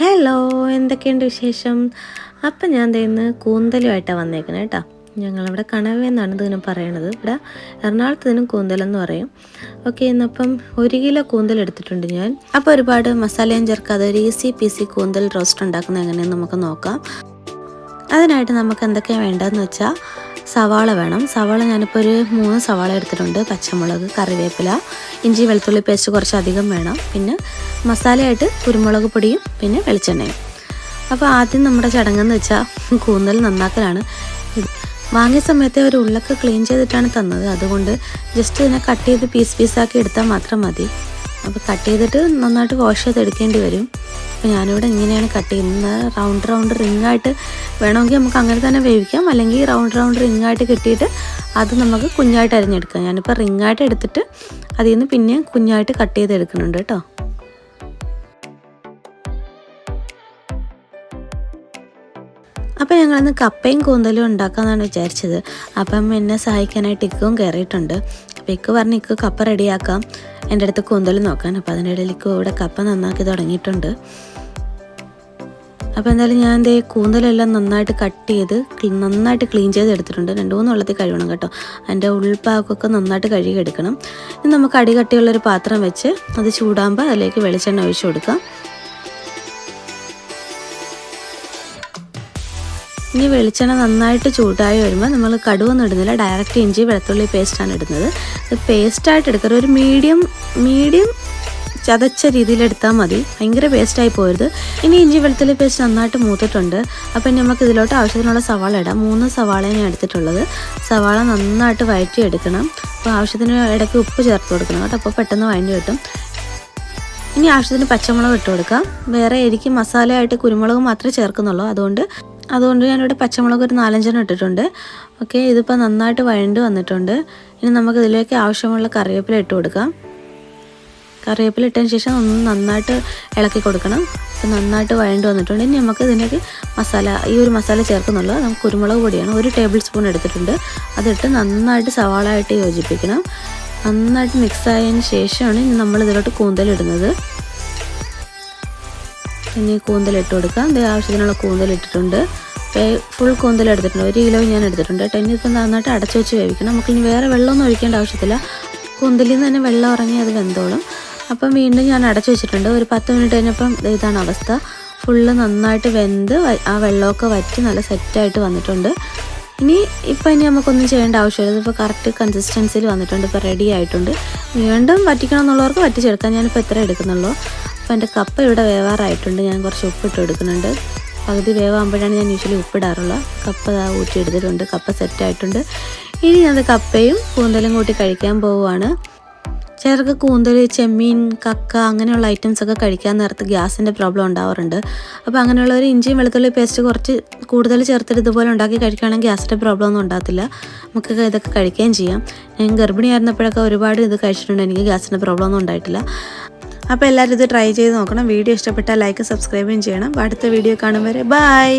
Hello എന്തൊക്കെയുണ്ട് വിശേഷം? അപ്പം ഞാൻ ഇന്ന് കൂന്തലുമായിട്ടാണ് വന്നേക്കുന്നത് കേട്ടോ. ഞങ്ങളിവിടെ കണവ എന്നാണ് ഇതിന് പറയണത്. ഇവിടെ എറണാകുളത്ത് ഇതിനും കൂന്തലെന്ന് പറയും. ഓക്കെ ഇന്നപ്പം ഒരു കിലോ കൂന്തൽ എടുത്തിട്ടുണ്ട് ഞാൻ. അപ്പോൾ ഒരുപാട് മസാലയും ചേർക്കാതെ ഒരു ഈസി പീസി കൂന്തൽ റോസ്റ്റ് ഉണ്ടാക്കുന്നത് എങ്ങനെയെന്ന് നമുക്ക് നോക്കാം. അതിനായിട്ട് നമുക്ക് എന്തൊക്കെയാണ് വേണ്ടതെന്ന് വെച്ചാൽ സവാള വേണം. സവാള ഞാനിപ്പോൾ ഒരു മൂന്ന് സവാള എടുത്തിട്ടുണ്ട്. പച്ചമുളക് കറിവേപ്പില ഇഞ്ചി വെളുത്തുള്ളി പേസ്റ്റ് കുറച്ച് അധികം വേണം. പിന്നെ മസാലയായിട്ട് കുരുമുളക് പൊടിയും പിന്നെ വെളിച്ചെണ്ണയും. അപ്പോൾ ആദ്യം നമ്മുടെ ചടങ്ങെന്ന് വെച്ചാൽ കൂന്തൽ നന്നാക്കലാണ്. വാങ്ങിയ സമയത്തെ ഒരു ഉള്ളൊക്കെ ക്ലീൻ ചെയ്തിട്ടാണ് തന്നത്. അതുകൊണ്ട് ജസ്റ്റ് ഇതിനെ കട്ട് ചെയ്ത് പീസ് പീസാക്കി എടുത്താൽ മാത്രം മതി. അപ്പോൾ കട്ട് ചെയ്തിട്ട് നന്നായിട്ട് വാഷ് ചെയ്ത് എടുക്കേണ്ടി വരും. അപ്പോൾ ഞാനിവിടെ ഇങ്ങനെയാണ് കട്ട് ചെയ്യുന്നത്. റൗണ്ട് റൗണ്ട് റിംഗ് ആയിട്ട് വേണമെങ്കിൽ നമുക്ക് അങ്ങനെ തന്നെ വേവിക്കാം. അല്ലെങ്കിൽ റൗണ്ട് റൗണ്ട് റിംഗ് ആയിട്ട് കിട്ടിയിട്ട് അത് നമുക്ക് കുഞ്ഞായിട്ട് അരിഞ്ഞെടുക്കാം. ഞാനിപ്പോൾ റിംഗ് ആയിട്ട് എടുത്തിട്ട് അതിൽ നിന്ന് പിന്നെയും കുഞ്ഞായിട്ട് കട്ട് ചെയ്ത് എടുക്കുന്നുണ്ട് കേട്ടോ. അപ്പം ഞങ്ങളന്ന് കപ്പയും കൂന്തലും ഉണ്ടാക്കാമെന്നാണ് വിചാരിച്ചത്. അപ്പം എന്നെ സഹായിക്കാനായിട്ട് ഇക്കും കയറിയിട്ടുണ്ട് അപ്പം ഇക്ക് പറഞ്ഞ് ഇക്ക് കപ്പ റെഡിയാക്കാം. എന്റെ അടുത്ത് കൂന്തൽ നോക്കാൻ. അപ്പം അതിന്റെ ഇടയിൽ ഇക്ക് ഇവിടെ കപ്പ നന്നാക്കി തുടങ്ങിയിട്ടുണ്ട്. അപ്പോൾ എന്തായാലും ഞാൻ ദേ കൂന്തലെല്ലാം നന്നായിട്ട് കട്ട് ചെയ്ത് നന്നായിട്ട് ക്ലീൻ ചെയ്ത് എടുത്തിട്ടുണ്ട്. രണ്ട് മൂന്ന് വെള്ളത്തിൽ കഴുകണം കേട്ടോ. അതിന്റെ ഉൾഭാഗമൊക്കെ നന്നായിട്ട് കഴുകി എടുക്കണം. ഇനി നമുക്ക് അടികട്ടിയുള്ളൊരു പാത്രം വെച്ച് അത് ചൂടാകുമ്പോൾ അതിലേക്ക് വെളിച്ചെണ്ണ ഒഴിച്ചു കൊടുക്കാം. ഇനി വെളിച്ചെണ്ണ നന്നായിട്ട് ചൂടായി വരുമ്പോൾ നമ്മൾ കടുവൊന്നും ഇടുന്നില്ല. ഡയറക്റ്റ് ഇഞ്ചി വെളുത്തുള്ളി പേസ്റ്റാണ് ഇടുന്നത്. പേസ്റ്റായിട്ട് എടുക്കരുത്. ഒരു മീഡിയം മീഡിയം ചതച്ച രീതിയിൽ എടുത്താൽ മതി. ഭയങ്കര പേസ്റ്റായി പോയത് ഇനി ഇഞ്ചി വെളുത്തുള്ളി പേസ്റ്റ് നന്നായിട്ട് മൂത്തിട്ടുണ്ട്. അപ്പം ഇനി നമുക്ക് ഇതിലോട്ട് ആവശ്യത്തിനുള്ള സവാള ഇടാം. മൂന്ന് സവാളയാണ് എടുത്തിട്ടുള്ളത്. സവാള നന്നായിട്ട് വഴറ്റി എടുക്കണം അപ്പോൾ ആവശ്യത്തിന് ഇടയ്ക്ക് ഉപ്പ് ചേർത്ത് കൊടുക്കണം കേട്ടോ. അപ്പോൾ പെട്ടെന്ന് വഴണ്ടി കിട്ടും. ഇനി ആവശ്യത്തിന് പച്ചമുളക് ഇട്ട് കൊടുക്കാം. വേറെ എനിക്ക് മസാലയായിട്ട് കുരുമുളക് മാത്രമേ ചേർക്കുന്നുള്ളൂ. അതുകൊണ്ട് അതുകൊണ്ട് ഞാനിവിടെ പച്ചമുളക് ഒരു നാലഞ്ചെണ്ണം ഇട്ടിട്ടുണ്ട്. ഓക്കെ ഇതിപ്പോൾ നന്നായിട്ട് വഴണ്ട് വന്നിട്ടുണ്ട്. ഇനി നമുക്ക് ഇതിലേക്ക് ആവശ്യമുള്ള കറിവേപ്പില ഇട്ട് കൊടുക്കാം. കറിവേപ്പില ഇട്ടതിന് ശേഷം ഒന്ന് നന്നായിട്ട് ഇളക്കി കൊടുക്കണം. ഇപ്പം നന്നായിട്ട് വഴണ്ട് വന്നിട്ടുണ്ട്. ഇനി നമുക്ക് ഇതിലേക്ക് മസാല ഈ ഒരു മസാല ചേർക്കുന്നുള്ളൂ. നമുക്ക് കുരുമുളക് പൊടിയാണ്. ഒരു ടേബിൾ സ്പൂൺ എടുത്തിട്ടുണ്ട്. അതിട്ട് നന്നായിട്ട് സവാളായിട്ട് യോജിപ്പിക്കണം. നന്നായിട്ട് മിക്സ് ആയതിന് ശേഷമാണ് ഇനി നമ്മൾ ഇതിലോട്ട് കൂന്തലിടുന്നത് ഇനി കൂന്തൽ ഇട്ട് കൊടുക്കാം. ഇത് ആവശ്യത്തിനുള്ള കൂന്തൽ ഇട്ടിട്ടുണ്ട്. ഫുൾ കൂന്തൽ എടുത്തിട്ടുണ്ട്. ഒരു കിലോ ഞാൻ എടുത്തിട്ടുണ്ട്. ഇപ്പം നന്നായിട്ട് അടച്ചു വെച്ച് വേവിക്കണം. നമുക്ക് ഇനി വേറെ വെള്ളമൊന്നും ഒഴിക്കേണ്ട ആവശ്യത്തില്ല. കൂന്തലിൽ നിന്ന് തന്നെ വെള്ളം ഇറങ്ങി അത് വെന്തോളും. അപ്പം വീണ്ടും ഞാൻ അടച്ചു വെച്ചിട്ടുണ്ട്. ഒരു പത്ത് മിനിറ്റ് കഴിഞ്ഞപ്പം ഇതാണ് അവസ്ഥ. ഫുള്ള് നന്നായിട്ട് വെന്ത് ആ വെള്ളമൊക്കെ വറ്റി നല്ല സെറ്റായിട്ട് വന്നിട്ടുണ്ട്. ഇനി ഇപ്പം ഇനി നമുക്കൊന്നും ചെയ്യേണ്ട ആവശ്യമില്ല. ഇതിപ്പോൾ കറക്റ്റ് കൺസിസ്റ്റൻസിയിൽ വന്നിട്ടുണ്ട്. ഇപ്പോൾ റെഡി ആയിട്ടുണ്ട്. വീണ്ടും വറ്റിക്കണം എന്നുള്ളവർക്ക് വറ്റിച്ചെടുക്കാം. ഞാനിപ്പോൾ എത്ര എടുക്കുന്നുള്ളൂ. അപ്പോൾ എന്റെ കപ്പ ഇവിടെ വേവാറായിട്ടുണ്ട്. ഞാൻ കുറച്ച് ഉപ്പിട്ട് എടുക്കുന്നുണ്ട് പകുതി വേവാകുമ്പോഴാണ് ഞാൻ യൂഷ്വലി ഉപ്പിടാറുള്ളത് കപ്പ ഊറ്റി എടുത്തിട്ടുണ്ട് കപ്പ സെറ്റായിട്ടുണ്ട് ഇനി ഞാൻ കപ്പയും കൂന്തലും കൂട്ടി കഴിക്കാൻ പോവുകയാണ്. ചിലർക്ക് കൂന്തൽ ചെമ്മീൻ കക്ക അങ്ങനെയുള്ള ഐറ്റംസ് ഒക്കെ കഴിക്കാൻ നേരത്ത് ഗ്യാസിന്റെ പ്രോബ്ലം ഉണ്ടാവാറുണ്ട്. അപ്പോൾ അങ്ങനെയുള്ളവർ ഇഞ്ചിയും വെളുത്തുള്ളി പേസ്റ്റ് കുറച്ച് കൂടുതൽ ചേർത്തിട്ട് ഇതുപോലെ ഉണ്ടാക്കി കഴിക്കുകയാണെങ്കിൽ ഗ്യാസിന്റെ പ്രോബ്ലം ഒന്നും ഉണ്ടാകത്തില്ല. നമുക്ക് ഇതൊക്കെ കഴിക്കുകയും ചെയ്യാം. ഞാൻ ഗർഭിണിയായിരുന്നപ്പോഴൊക്കെ ഒരുപാട് ഇത് കഴിച്ചിട്ടുണ്ട്. എനിക്ക് ഗ്യാസിന്റെ പ്രോബ്ലം ഒന്നും ഉണ്ടായിട്ടില്ല. അപ്പോൾ എല്ലാവരും ഇത് ട്രൈ ചെയ്ത് നോക്കണം. വീഡിയോ ഇഷ്ടപ്പെട്ടാൽ ലൈക്ക് സബ്സ്ക്രൈബും ചെയ്യണം. അടുത്ത വീഡിയോ കാണും വരെ. ബൈ